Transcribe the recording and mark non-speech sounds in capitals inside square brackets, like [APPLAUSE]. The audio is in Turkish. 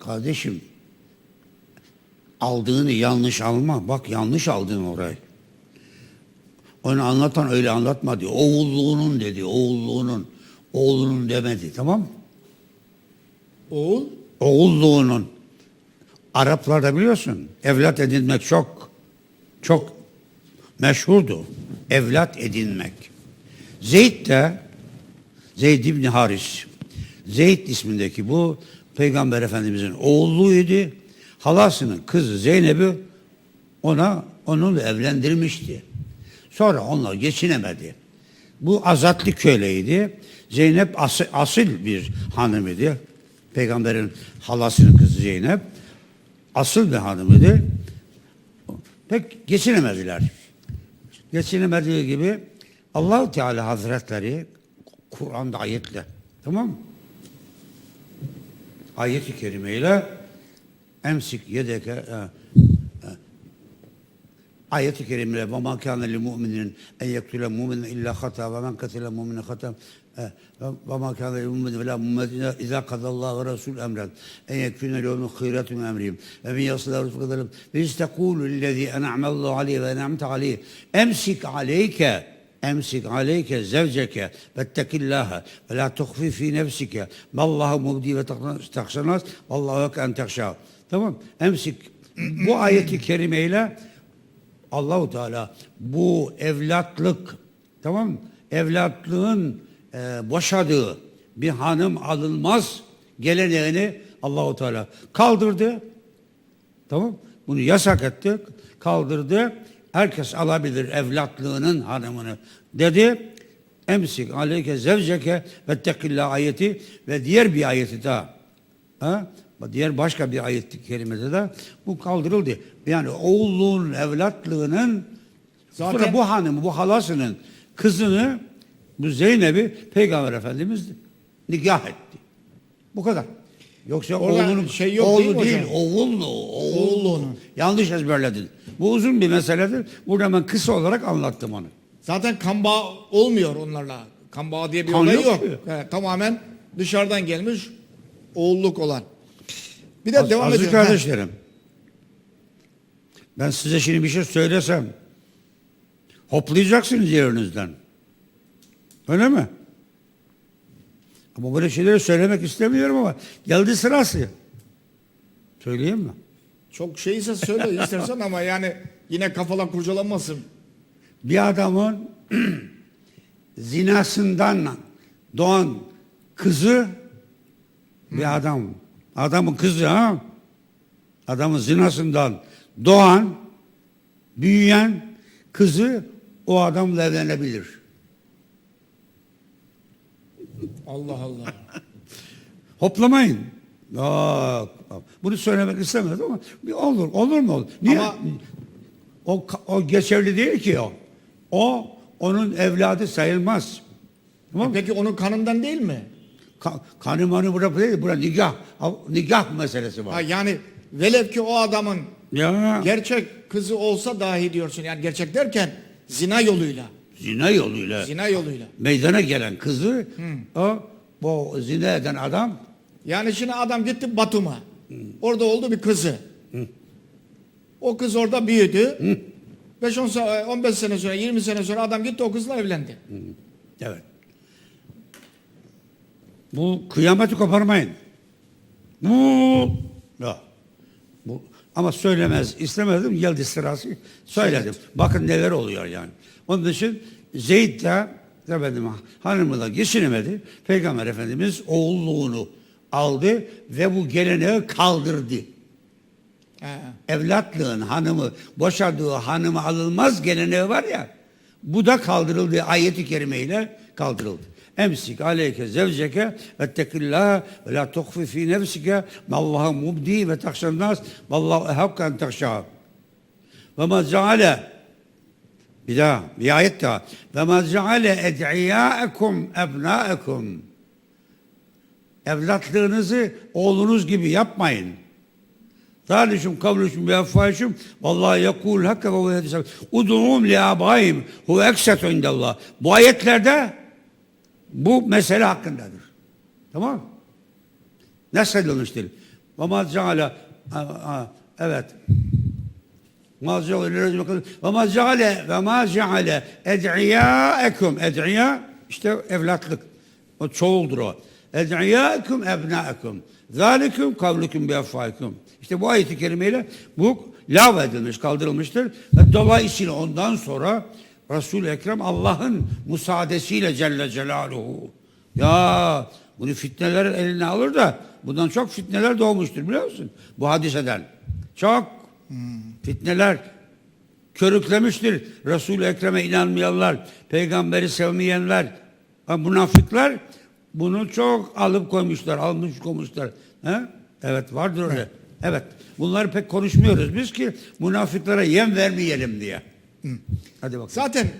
Kardeşim aldığını yanlış alma. Bak yanlış aldın orayı. Onu anlatan öyle anlatmadı. Oğulluğunun dedi. Oğulluğunun. Oğlunun demedi. Tamam mı? Oğul Oğulluğunun. Araplarda biliyorsun evlat edinmek çok çok meşhurdu. Evlat edinmek. Zeyd de Zeyd İbni Haris. Zeyd ismindeki bu Peygamber Efendimizin oğluydu. Halasının kızı Zeynep'i ona onunla evlendirmişti. Sonra onlar geçinemedi. Bu azatlı köleydi. Zeynep as- asil bir hanımıydı. Peygamberin halasının kızı Zeynep. Asıl bir hanımıydı. Pek geçinemediler. Geçinemediği gibi Allahu Teala Hazretleri Kur'an'da ayetle tamam mı? Ayet-i kerimeyle emsik yedeke e, Ayet-i kerimede ve ma kana lil mu'minin en yektule mu'minen illa hata ve men katile mu'minen hata e, ve ma kana lil mu'minin ve la mu'minin iza kadallahu ve rasul emren. En yekune lehum khayratun min emrihim ve men yasla rızkı ve istekulu lillezî en'amallahu aleyhi ve en'amte aleyhi emsik aleyke emsik aleyke zevceke vettekillâhe ve la tuhfi fi nefsike vallahu mubdi ve takşanas vallahu en tekşâ tamam emsik bu ayeti kerimeyle Allahu Teala bu evlatlık tamam? Evlatlığın e, boşadığı bir hanım alınmaz geleneğini Allahu Teala kaldırdı. Tamam? Bunu yasak etti, kaldırdı. Herkes alabilir evlatlığının hanımını dedi. Emsik aleyke zevceke ve tekillah ayeti ve diğer bir ayeti daha. Ha? Diğer başka bir ayet-i kerimede de bu kaldırıldı. Yani oğulluğun, evlatlığının Zaten- sonra bu hanım, bu halasının kızını bu Zeynep'i Peygamber Efendimiz nikah etti. Bu kadar. Yoksa Orada oğlunun şey yok oğlu değil mi değil, hocam? oğullu, oğullu. Oğulluğunu. Yanlış ezberledin. Bu uzun bir meseledir. Burada ben kısa olarak anlattım onu. zaten kan bağı olmuyor onlarla. Kan bağı diye bir Kan olay yok yok. ki. Evet, tamamen dışarıdan gelmiş oğulluk olan. Bir de Az- devam aziz. Ha. kardeşlerim. Ben size şimdi bir şey söylesem hoplayacaksınız yerinizden. Öyle mi? Ama böyle şeyleri söylemek istemiyorum ama geldi sırası. Söyleyeyim mi? Çok şeyse söyle [LAUGHS] istersen ama yani yine kafalar kurcalanmasın. Bir adamın [CLEARS THROAT] zinasından doğan kızı bir adam. Adamın kızı ha. Adamın zinasından doğan, büyüyen kızı o adamla evlenebilir. Allah Allah. [LAUGHS] Hoplamayın. Aa, bunu söylemek istemedim ama bir olur. Olur mu olur? Niye? Ama- o, o geçerli değil ki o. O onun evladı sayılmaz. Tamam mı? Peki onun kanından değil mi? Ka- kanı manı burada değil, burada nikah, nikah meselesi var. Ha, yani velev ki o adamın Ya gerçek kızı olsa dahi diyorsun. Yani gerçek derken zina yoluyla. Zina yoluyla Zina yoluyla. meydana gelen kızı o bu zina eden adam Yani şimdi adam gitti Batum'a. Orada oldu bir kızı. O kız orada büyüdü. 5-10 sene, 15 sene sonra, 20 sene sonra adam gitti o kızla evlendi. evet. Bu kıyameti koparmayın. Bu ya. Bu ama söylemez istemedim geldi sırası söyledim. Bakın neler oluyor yani. Onun için Zeyd de efendim, hanımı da geçinemedi. Peygamber Efendimiz oğulluğunu aldı ve bu geleneği kaldırdı. He. evlatlığın hanımı, boşadığı hanımı alınmaz geleneği var ya, bu da kaldırıldı ayeti kerimeyle kaldırıldı. Emsik aleyke zevceke ve tekillâhe ve la tukfi fî nefsike mallâhe mubdi ve takşannâs mallâhu ehakkan takşâ. Ve ma ceale bir daha bir ayet daha. Ve ma ceale ed'iyâekum ebnâekum. Evlatlığınızı oğlunuz gibi yapmayın. Zalikum kavlukum bi afvahişim. Vallahi yekul hakka ve huve Ud'um li abayim. Huve ekset indallah. Bu ayetlerde bu mesele hakkındadır. Tamam mı? Nasıl olmuştur? Ve ma ceale evet. Ma ceale ve ma ceale ve ma ceale ed'iyaekum ed'iya işte evlatlık. O çoğuldur o. Ed'iyaekum ebnaekum. Zalikum kavlukum bi efvaikum. İşte bu ayeti kerimeyle bu lav edilmiş, kaldırılmıştır. Ve dolayısıyla ondan sonra Resul-i Ekrem Allah'ın müsaadesiyle Celle Celaluhu. Ya bunu fitneler eline alır da bundan çok fitneler doğmuştur biliyor musun? Bu hadiseden. Çok fitneler körüklemiştir. Resul-i Ekrem'e inanmayanlar, peygamberi sevmeyenler, münafıklar bunu çok alıp koymuşlar, almış koymuşlar. He? Evet vardır öyle. Evet. Bunları pek konuşmuyoruz biz ki münafıklara yem vermeyelim diye. Hadi bakalım. Zaten